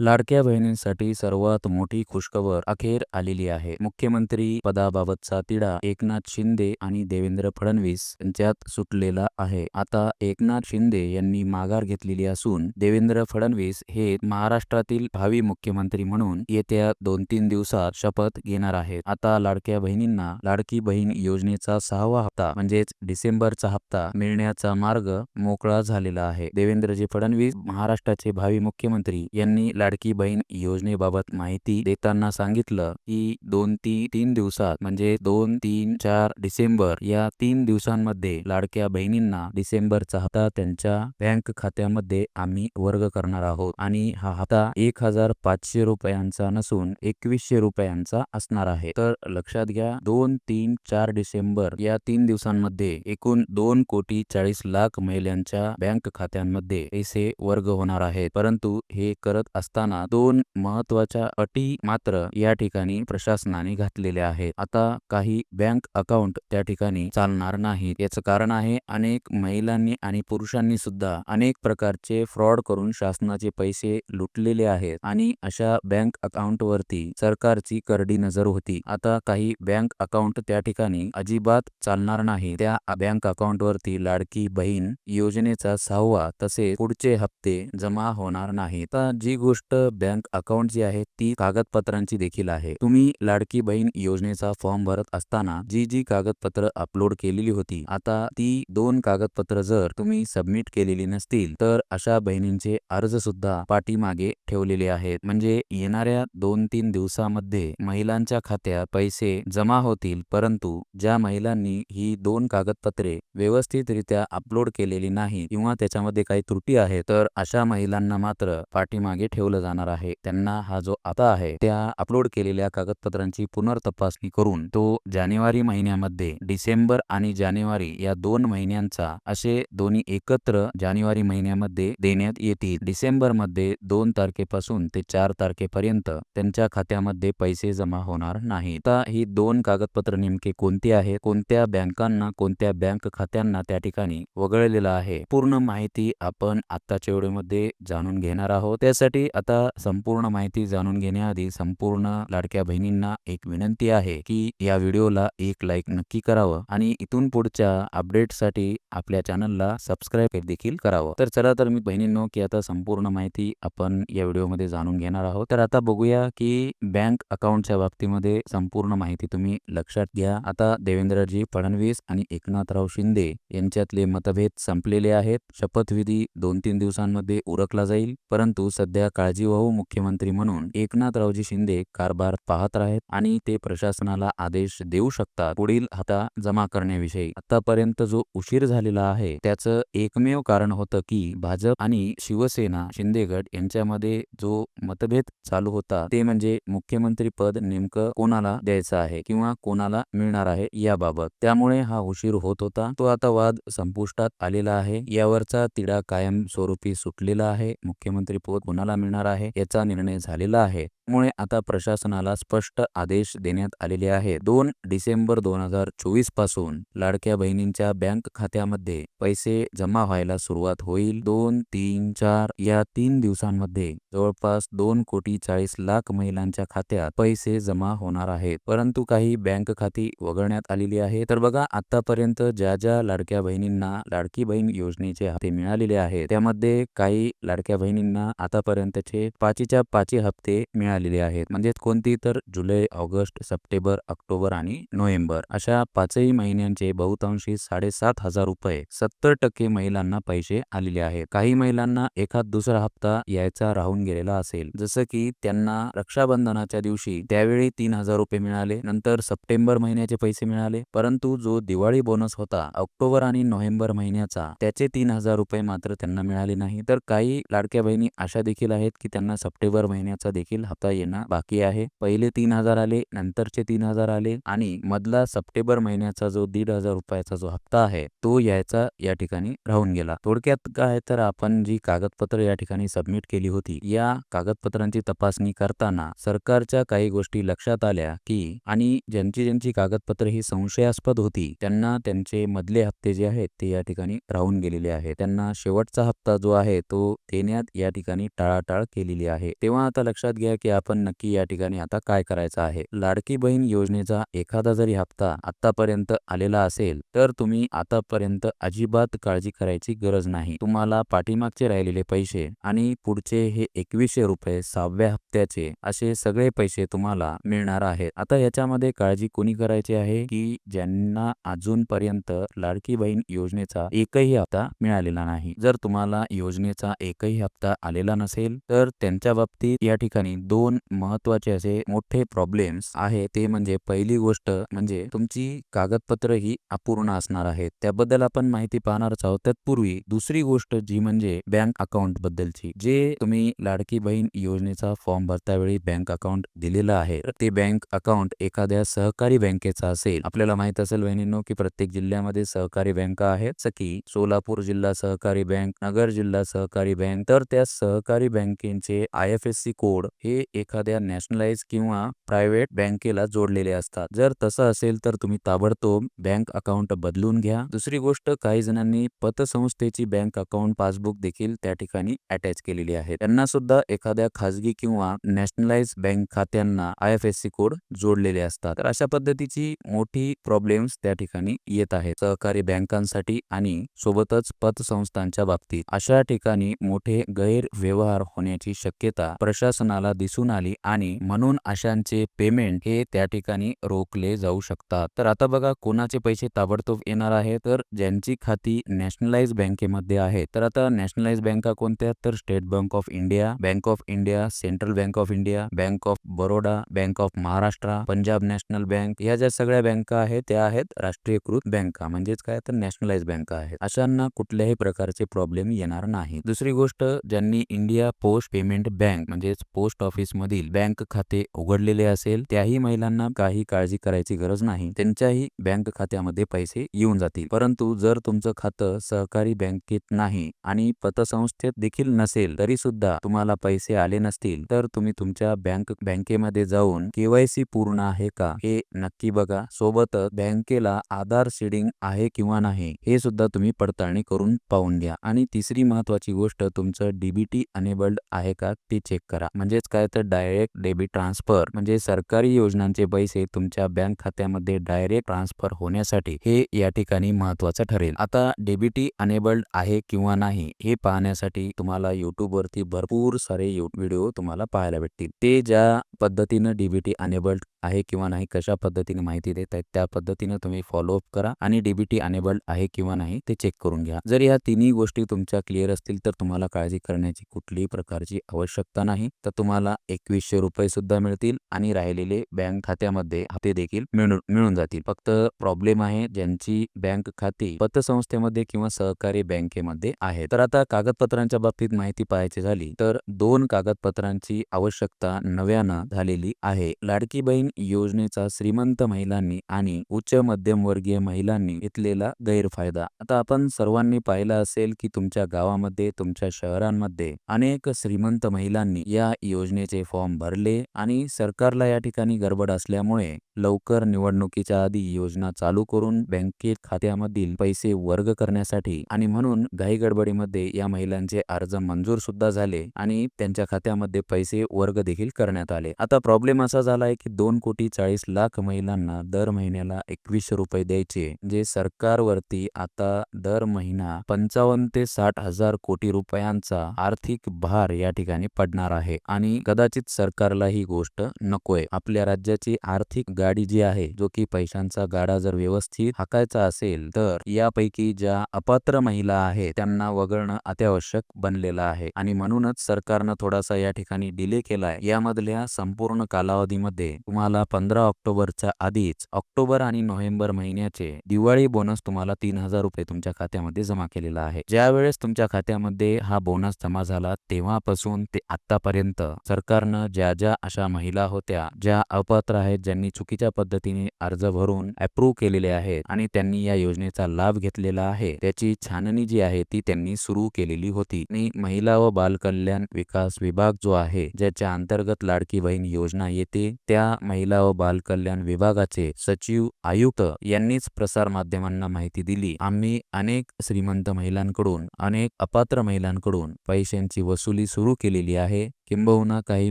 लाडक्या बहिणींसाठी सर्वात मोठी खुशखबर अखेर आलेली आहे. मुख्यमंत्री पदाबाबतचा तिढा एकनाथ शिंदे आणि देवेंद्र फडणवीस यांच्यात सुटलेला आहे. आता एकनाथ शिंदे यांनी माघार घेतलेली असून देवेंद्र फडणवीस हे महाराष्ट्रातील भावी मुख्यमंत्री म्हणून येत्या दोन तीन दिवसात शपथ घेणार आहेत. आता लाडक्या बहिणींना लाडकी बहीण योजनेचा सहावा हप्ता म्हणजेच डिसेंबरचा हप्ता मिळण्याचा मार्ग मोकळा झालेला आहे. देवेंद्रजी फडणवीस महाराष्ट्राचे भावी मुख्यमंत्री यांनी लाडकी बहीण योजनेबाबत माहिती देताना सांगितलं की दोन ती तीन दिवसात म्हणजे दोन तीन चार डिसेंबर या तीन दिवसांमध्ये लाडक्या बहिणींना डिसेंबरचा हप्ता त्यांच्या बँक खात्यामध्ये आम्ही वर्ग करणार आहोत. आणि हा हप्ता एक हजार पाचशे रुपयांचा नसून एकवीसशे रुपयांचा असणार आहे. तर लक्षात घ्या दोन तीन चार डिसेंबर या तीन दिवसांमध्ये एकूण दोन कोटी चाळीस लाख महिलांच्या बँक खात्यांमध्ये पैसे वर्ग होणार आहेत. परंतु हे करत असताना दोन महत्त्वाच्या अटी मात्र या ठिकाणी प्रशासनाने घातलेल्या आहेत. आता काही बँक अकाउंट त्या ठिकाणी चालणार नाहीत. याचं कारण आहे अनेक महिलांनी आणि पुरुषांनी सुद्धा अनेक प्रकारचे फ्रॉड करून शासनाचे पैसे लुटलेले आहेत आणि अशा बँक अकाउंट वरती सरकारची करडी नजर होती. आता काही बँक अकाउंट त्या ठिकाणी अजिबात चालणार नाही. त्या बँक अकाउंट वरती लाडकी बहीण योजनेचा सहावा तसेच पुढचे हप्ते जमा होणार नाही तर जी गोष्ट बँक अकाउंट जी आहे ती कागदपत्रांची देखील आहे. तुम्ही लाडकी बहीण योजनेचा फॉर्म भरत असताना जी जी कागदपत्र अपलोड केलेली होती आता ती दोन कागदपत्र जर तुम्ही सबमिट केलेली नसतील तर अशा बहिणींचे अर्ज सुद्धा पाठीमागे ठेवलेले आहेत. म्हणजे येणाऱ्या दोन तीन दिवसामध्ये महिलांच्या खात्यात पैसे जमा होतील परंतु ज्या महिलांनी ही दोन कागदपत्रे व्यवस्थितरित्या अपलोड केलेली नाही किंवा त्याच्यामध्ये काही त्रुटी आहे तर अशा महिलांना मात्र पाठीमागे ठेवलं जाणार आहे. त्यांना हा जो आता आहे त्या अपलोड केलेल्या कागदपत्रांची पुनर्तपासणी करून तो जानेवारी महिन्यामध्ये डिसेंबर आणि जानेवारी या दोन महिन्यांचा असे दोन्ही एकत्र जानेवारी महिन्यामध्ये देण्यात येतील. डिसेंबरमध्ये दोन तारखेपासून ते चार तारखेपर्यंत त्यांच्या खात्यामध्ये पैसे जमा होणार नाही आता ही दोन कागदपत्र नेमके कोणती आहेत? कोणत्या बँकांना कोणत्या बँक खात्यांना त्या ठिकाणी वगळलेलं आहे? पूर्ण माहिती आपण आत्ताच्या व्हिडिओमध्ये जाणून घेणार आहोत. त्यासाठी आता संपूर्ण माहिती जाणून घेण्याआधी संपूर्ण लाडक्या बहिणींना एक विनंती आहे की या व्हिडिओला एक लाईक नक्की करावं आणि इथून पुढच्या अपडेटसाठी आपल्या चॅनलला सबस्क्राईब देखील करावं. तर चला तर मी बहिणींनो की आता संपूर्ण माहिती आपण या व्हिडिओमध्ये जाणून घेणार आहोत. तर आता बघूया की बँक अकाउंटच्या बाबतीमध्ये संपूर्ण माहिती तुम्ही लक्षात घ्या. आता देवेंद्रजी फडणवीस आणि एकनाथराव शिंदे यांच्यातले मतभेद संपलेले आहेत. शपथविधी दोन तीन दिवसांमध्ये उरकला जाईल परंतु सध्या काळजीवाहू मुख्यमंत्री म्हणून एकनाथरावजी शिंदे कारभार पाहत आहेत आणि ते प्रशासनाला आदेश देऊ शकतात. पुढील हाता जमा करण्याविषयी आतापर्यंत जो उशीर झालेला आहे त्याचं एकमेव कारण होतं की भाजप आणि शिवसेना शिंदे गट यांच्यामध्ये जो मतभेद चालू होता ते म्हणजे मुख्यमंत्री पद नेमकं कोणाला द्यायचं आहे किंवा कोणाला मिळणार आहे याबाबत. त्यामुळे हा उशीर होत होता. तो आता वाद संपुष्टात आलेला आहे. यावरचा तिढा कायम स्वरूपी सुटलेला आहे. मुख्यमंत्री पद कोणाला मिळणार आहे याचा निर्णय झालेला आहे. मुळे आता प्रशासनाला स्पष्ट आदेश देण्यात आलेले आहे. दोन डिसेंबर दोन हजार चोवीसपासून लाडक्या बहिणींच्या बँक खात्यामध्ये पैसे जमा व्हायला सुरुवात होईल. दोन तीन चार या तीन दिवसांमध्ये जवळपास दोन कोटी चाळीस लाख महिलांच्या खात्यात पैसे जमा होणार आहेत. परंतु काही बँक खाती वगळण्यात आलेली आहे. तर बघा आतापर्यंत ज्या ज्या लाडक्या बहिणींना लाडकी बहीण योजनेचे हाते मिळालेले आहेत त्यामध्ये काही लाडक्या बहिणींना आतापर्यंत आतापर्यंतचे पाचीच्या पाची हप्ते मिळालेले आहेत. म्हणजेच कोणती तर जुलै ऑगस्ट सप्टेंबर ऑक्टोबर आणि नोव्हेंबर अशा पाचही महिन्यांचे बहुतांशी साडेसात हजार रुपये सत्तर टक्के महिलांना पैसे आलेले आहेत. काही महिलांना एखाद दुसरा हप्ता यायचा राहून गेलेला असेल. जसं की त्यांना रक्षाबंधनाच्या दिवशी त्यावेळी तीन हजार रुपये मिळाले नंतर सप्टेंबर महिन्याचे पैसे मिळाले. परंतु जो दिवाळी बोनस होता ऑक्टोबर आणि नोव्हेंबर महिन्याचा त्याचे तीन हजार रुपये मात्र त्यांना मिळाले नाही. तर काही लाडक्या बहिणी अशा देखील आहेत की त्यांना सप्टेंबर महिन्याचा देखील हप्ता येणं बाकी आहे. पहिले तीन हजार आले नंतरचे तीन हजार आले आणि मधला सप्टेंबर महिन्याचा जो दीड हजार रुपयाचा जो हप्ता आहे तो यायचा या ठिकाणी राहून गेला. थोडक्यात काय तर आपण जी कागदपत्र या ठिकाणी सबमिट केली होती या कागदपत्रांची तपासणी करताना सरकारच्या काही गोष्टी लक्षात आल्या की आणि ज्यांची ज्यांची कागदपत्र ही संशयास्पद होती त्यांना त्यांचे मधले हप्ते जे आहेत ते या ठिकाणी राहून गेलेले आहेत. त्यांना शेवटचा हप्ता जो आहे तो देण्यात या ठिकाणी टाळाटाळ केलेली आहे. तेव्हा आता लक्षात घ्या की आपण नक्की या ठिकाणी आता काय करायचं आहे. लाडकी बहीण योजनेचा एखादा जरी हप्ता आतापर्यंत आलेला असेल तर तुम्ही आतापर्यंत अजिबात काळजी करायची गरज नाही. तुम्हाला पाठीमागचे राहिलेले पैसे आणि पुढचे हे एकवीसशे रुपये सहाव्या हप्त्याचे असे सगळे पैसे तुम्हाला मिळणार आहेत. आता याच्यामध्ये काळजी कोणी करायची आहे की ज्यांना अजूनपर्यंत लाडकी बहीण योजनेचा एकही हप्ता मिळालेला नाही. जर तुम्हाला योजनेचा एकही हप्ता आलेला नसेल तर तर त्यांच्या बाबतीत या ठिकाणी दोन महत्त्वाचे असे मोठे प्रॉब्लेम्स आहे. ते म्हणजे पहिली गोष्ट म्हणजे तुमची कागदपत्र ही अपूर्ण असणार आहेत. त्याबद्दल आपण माहिती पाहणारच आहोत. तत्पूर्वी दुसरी गोष्ट जी म्हणजे बँक अकाउंट बद्दलची. जे तुम्ही लाडकी बहीण योजनेचा फॉर्म भरता वेळी बँक अकाउंट दिलेला आहे तर ते बँक अकाउंट एखाद्या सहकारी बँकेचा असेल. आपल्याला माहीत असेल बहिणींनो की प्रत्येक जिल्ह्यामध्ये सहकारी बँका आहेत. सकी सोलापूर जिल्हा सहकारी बँक नगर जिल्हा सहकारी बँक. तर त्या सहकारी बँकेचे I F S C code हे एखाद्या नॅशनलाइज किंवा प्रायव्हेट बँकेला जोडलेले असतात. जर तसं असेल तर तुम्ही ताबडतोब बँक अकाउंट बदलून घ्या. दुसरी गोष्ट काही जणांनी पतसंस्थेची बँक अकाउंट पासबुक देखील त्या ठिकाणी अटॅच केलेली आहे. त्यांना सुद्धा एखाद्या खाजगी किंवा नॅशनलाइज बँक खात्यांना I F S C code जोडलेले असतात. तर अशा पद्धतीची मोठी प्रॉब्लेम्स त्या ठिकाणी येत आहेत. सहकारी बँकांसाठी आणि सोबतच पतसंस्थांच्या बाबतीत. अशा ठिकाणी मोठे गैरव्यवहार होण्याची शक्यता प्रशासनाला दिसून आली आणि म्हणून अशांचे पेमेंट हे त्या ठिकाणी रोखले जाऊ शकतात. तर आता बघा कोणाचे पैसे ताबडतोब येणार आहे? तर ज्यांची खाती नॅशनलाइज बँकेमध्ये आहे. तर आता नॅशनलाइज बँका कोणत्या? तर State Bank of India Bank of India Central Bank of India Bank of Baroda Bank of Maharashtra Punjab National Bank या ज्या सगळ्या बँका आहेत त्या आहेत राष्ट्रीयकृत बँका. म्हणजेच काय? तर नॅशनलाइज बँका आहेत. अशांना कुठल्याही प्रकारचे प्रॉब्लेम येणार नाही. दुसरी गोष्ट ज्यांनी India Post Post Payment Bank म्हणजेच पोस्ट ऑफिस मधील बँक खाते उघडलेले असेल त्याही महिलांना काही काळजी करायची गरज नाही. त्यांच्याही बँक खात्यामध्ये पैसे येऊन जातील. परंतु जर तुमचं खातं सहकारी बँकेत नाही आणि पतसंस्थेत देखील नसेल तरी सुद्धा तुम्हाला पैसे आले नसतील तर तुम्ही तुमच्या बँक बँकेमध्ये जाऊन केवायसी पूर्ण आहे का? हे नक्की बघा. सोबतच बँकेला आधार सीडिंग आहे किंवा नाही हे सुद्धा तुम्ही पडताळणी करून पाहून घ्या. आणि तिसरी महत्वाची गोष्ट तुमचं डीबीटी अनेबल्ड आहे का ते चेक करा. म्हणजेच काय तर डायरेक्ट डेबिट ट्रान्सफर म्हणजे सरकारी योजनांचे पैसे तुमच्या बँक खात्यामध्ये डायरेक्ट ट्रान्सफर होण्यासाठी हे या ठिकाणी महत्वाचं ठरेल. आता डेबिटी अनेबल्ड आहे किंवा नाही हे पाहण्यासाठी तुम्हाला युट्यूब वरती भरपूर सारे व्हिडिओ तुम्हाला पाहायला भेटतील. ते ज्या पद्धतीनं डीबीटी अनेबल्ड आहे किंवा नाही कशा पद्धतीने माहिती देत आहेत त्या पद्धतीने तुम्ही फॉलोअप करा आणि डीबीटी अनेबल्ड आहे किंवा नाही ते चेक करून घ्या. जर या तिन्ही गोष्टी तुमच्या क्लिअर असतील तर तुम्हाला काळजी करण्याची कुठलीही प्रकारची आवश्यकता नाही. तर तुम्हाला एकवीसशे रुपये सुद्धा मिळतील आणि राहिलेले बँक खात्यामध्ये हप्ते देखील मिळून मिळून जातील. फक्त प्रॉब्लेम आहे ज्यांची बँक खाती पतसंस्थेमध्ये किंवा सहकारी बँकेमध्ये आहे तर आता कागदपत्रांच्या बाबतीत माहिती पाहायची झाली तर दोन कागदपत्रांची आवश्यकता नव्यानं झालेली आहे. लाडकी बहीण योजनेचा श्रीमंत महिलांनी आणि उच्च मध्यमवर्गीय महिलांनी घेतलेला गैरफायदा. आता आपण सर्वांनी पाहिला असेल की तुमच्या गावामध्ये तुमच्या शहरांमध्ये अनेक श्रीमंत महिलांनी या योजनेचे फॉर्म भरले आणि सरकारला या ठिकाणी गडबड असल्यामुळे लवकर निवडणुकीच्या आधी योजना चालू करून बँकेत खात्यामधील पैसे वर्ग करण्यासाठी आणि म्हणून घाई गडबडीमध्ये या महिलांचे अर्ज मंजूर सुद्धा झाले आणि त्यांच्या खात्यामध्ये पैसे वर्ग देखील करण्यात आले. आता प्रॉब्लेम असा झालाय की दोन कोटी चाळीस लाख महिलांना दर महिन्याला एकवीसशे रुपये द्यायचे जे सरकारवरती आता दर महिना पंचावन्न ते साठ हजार कोटी रुपयांचा आर्थिक भार या ठिकाणी पडणार आहे. आणि कदाचित सरकारला ही गोष्ट नकोय. आपल्या राज्याची आर्थिक गाडी जी आहे जो की पैशांचा गाडा जर व्यवस्थित हाकायचा असेल तर यापैकी ज्या अपात्र महिला आहेत त्यांना वगळणं अत्यावश्यक बनलेलं आहे. आणि म्हणूनच सरकारनं थोडासा या ठिकाणी डिले केलाय. यामधल्या संपूर्ण कालावधीमध्ये तुम्हाला पंधरा ऑक्टोबरच्या आधीच ऑक्टोबर आणि नोव्हेंबर महिन्याचे दिवाळी बोनस तुम्हाला तीन हजार रुपये तुमच्या खात्यामध्ये जमा केलेला आहे. ज्या वेळेस तुमच्या खात्यामध्ये हा बोनस जमा झाला तेव्हापासून ते आतापर्यंत सरकारनं ज्या ज्या अशा महिला होत्या ज्या अपात्र आहेत ज्यांनी चुकीच्या पद्धतीने अर्ज भरून अप्रूव्ह केलेले आहेत आणि त्यांनी या योजनेचा लाभ घेतलेला आहे त्याची छाननी जी आहे ती त्यांनी सुरू केलेली होती. आणि महिला व बालकल्याण विकास विभाग जो आहे ज्याच्या अंतर्गत लाडकी बहीण योजना येते त्या महिला व बालकल्याण विभागाचे सचिव आयुक्त यांनीच प्रसार माध्यमांना माहिती दिली. आम्ही अनेक श्रीमंत महिलांकडून अनेक अपात्र महिलांकडून पैशांची वसुली सुरू केलेली आहे. किंबहुना काही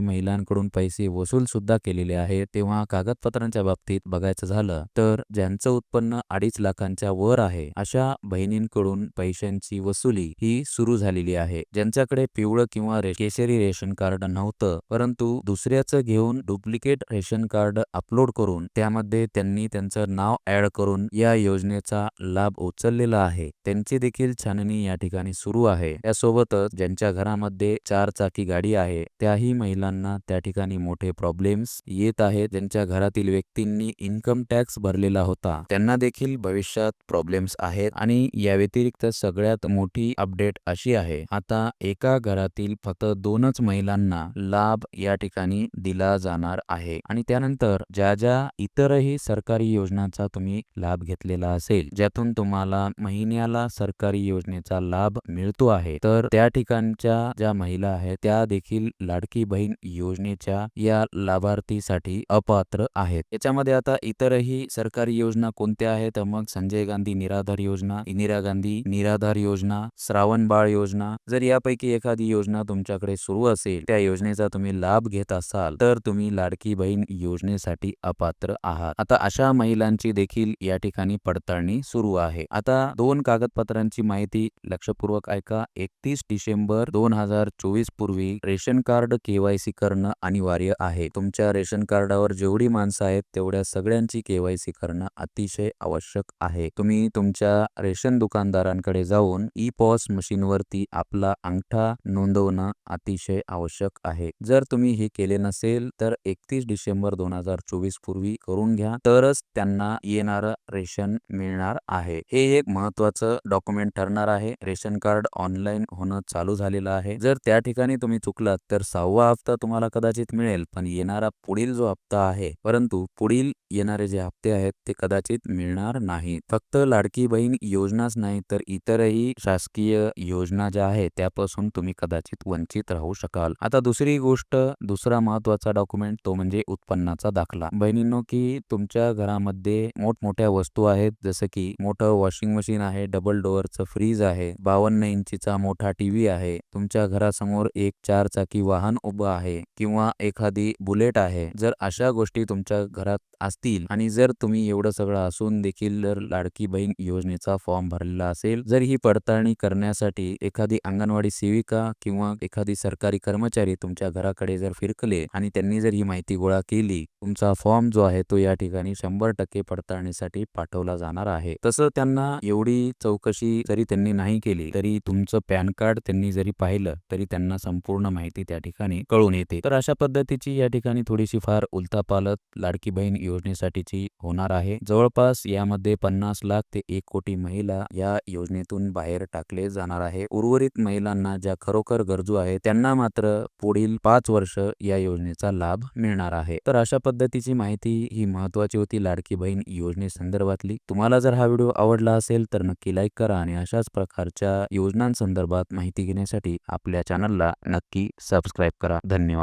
महिलांकडून पैसे वसूल सुद्धा केलेले आहे. तेव्हा कागदपत्रांच्या बाबतीत बघायचं झालं तर ज्यांचं उत्पन्न अडीच लाखांच्या वर आहे अशा बहिणींकडून पैशांची वसुली ही सुरू झालेली आहे. ज्यांच्याकडे पिवळं किंवा रे- केशरी रेशन कार्ड नव्हतं परंतु दुसऱ्याचं घेऊन डुप्लिकेट रेशन कार्ड अपलोड करून त्यामध्ये त्यांनी त्यांचं नाव ऍड करून या योजनेचा लाभ उचललेला आहे. त्यांची देखील छाननी या ठिकाणी सुरू आहे. त्यासोबतच ज्यांच्या घरामध्ये चार चाकी गाडी आहे त्याही महिलांना त्या ठिकाणी मोठे प्रॉब्लेम्स येत आहेत. ज्यांच्या घरातील व्यक्तींनी इन्कम टॅक्स भरलेला होता त्यांना देखील भविष्यात प्रॉब्लेम्स आहेत आणि या व्यतिरिक्त सगळ्यात मोठी अपडेट अशी आहे. आता एका घरातील फक्त दोनच महिलांना लाभ या ठिकाणी दिला जाणार आहे आणि त्यानंतर ज्या ज्या इतरही सरकारी योजनांचा तुम्ही लाभ घेतलेला असेल ज्यातून तुम्हाला महिन्याला सरकारी योजनेचा लाभ मिळतो आहे तर त्या ठिकाणच्या ज्या महिला आहेत त्या देखील लाडकी बहीण योजनेच्या या लाभार्थीसाठी अपात्र आहेत. याच्यामध्ये आता इतरही सरकारी योजना कोणत्या आहेत? मग संजय गांधी निराधार योजना इंदिरा गांधी निराधार योजना श्रावण बाळ योजना. जर यापैकी एखादी योजना तुमच्याकडे सुरू असेल त्या योजनेचा तुम्ही लाभ घेत असाल तर तुम्ही लाडकी बहीण योजनेसाठी अपात्र आहात. आता अशा महिलांची देखील या ठिकाणी पडताळणी सुरू आहे. आता दोन कागदपत्रांची माहिती लक्षपूर्वक ऐका. एकतीस डिसेंबर दोन हजार चोवीस पूर्वी ration card K Y C करणं अनिवार्य आहे. तुमच्या रेशन कार्डावर जेवढी माणसं आहेत तेवढ्या सगळ्यांची के वाय सी करणं अतिशय आवश्यक आहे. तुम्ही तुमच्या रेशन दुकानदारांकडे जाऊन ई पॉस मशीनवरती आपला अंगठा नोंदवणं अतिशय आवश्यक आहे. जर तुम्ही हे केले नसेल तर एकतीस डिसेंबर दोन हजार चोवीस पूर्वी करून घ्या तरच त्यांना येणारं रेशन मिळणार आहे. हे एक महत्वाचं डॉक्युमेंट ठरणार आहे. रेशन कार्ड ऑनलाईन होणं चालू झालेलं आहे. जर त्या ठिकाणी तुम्ही चुकलात तर सहावा हप्ता तुम्हाला कदाचित मिळेल पण येणारा पुढील जो हप्ता आहे परंतु पुढील येणारे जे हप्ते आहेत ते कदाचित मिळणार नाही. फक्त लाडकी बहीण योजनाच नाही तर इतरही शासकीय योजना ज्या आहेत त्यापासून तुम्ही कदाचित वंचित राहू शकाल. आता दुसरी गोष्ट दुसरा महत्त्वाचा डॉक्युमेंट तो म्हणजे उत्पन्नाचा दाखला. बहिणींनो की तुमच्या घरामध्ये मोठमोठ्या वस्तू आहेत जसं की मोठं वॉशिंग मशीन आहे डबल डोअरचं फ्रीज आहे बावन्न इंचीचा मोठा टीव्ही आहे तुमच्या घरासमोर एक चार चाकी वाहन उभं आहे किंवा एखादी बुलेट आहे जर अशा गोष्टी तुमच्या घरात असतील आणि जर तुम्ही एवढं सगळं असून देखील जर लाडकी बहीण योजनेचा फॉर्म भरलेला असेल जर ही पडताळणी करण्यासाठी एखादी अंगणवाडी सेविका किंवा एखादी सरकारी कर्मचारी तुमच्या घराकडे जर फिरकले आणि त्यांनी जर ही माहिती गोळा केली तुमचा फॉर्म जो आहे तो या ठिकाणी शंभर टक्के पडताळणीसाठी पाठवला जाणार आहे. तसं त्यांना एवढी चौकशी जरी त्यांनी नाही केली तरी तुमचं पॅन कार्ड त्यांनी जरी पाहिलं तरी त्यांना संपूर्ण माहिती त्या ठिकाणी कळून येते. तर अशा पद्धतीची या ठिकाणी थोडीशी फार उलतापालत लाडकी बहीण योजनेसाठीची होणार आहे. जवळपास यामध्ये पन्नास लाख ते एक कोटी महिला या योजनेतून बाहेर टाकले जाणार आहे. उर्वरित महिलांना ज्या खरोखर गरजू आहे त्यांना मात्र पुढील पाच वर्ष या योजनेचा लाभ मिळणार आहे. तर अशा पद्धतीची माहिती ही महत्वाची होती लाडकी बहीण योजनेसंदर्भातली तुम्हाला जर हा व्हिडिओ आवडला असेल तर नक्की लाईक करा आणि अशाच प्रकारच्या योजनांसंदर्भात माहिती घेण्यासाठी आपल्या चॅनलला नक्की सबस्क्राईब करा. धन्यवाद.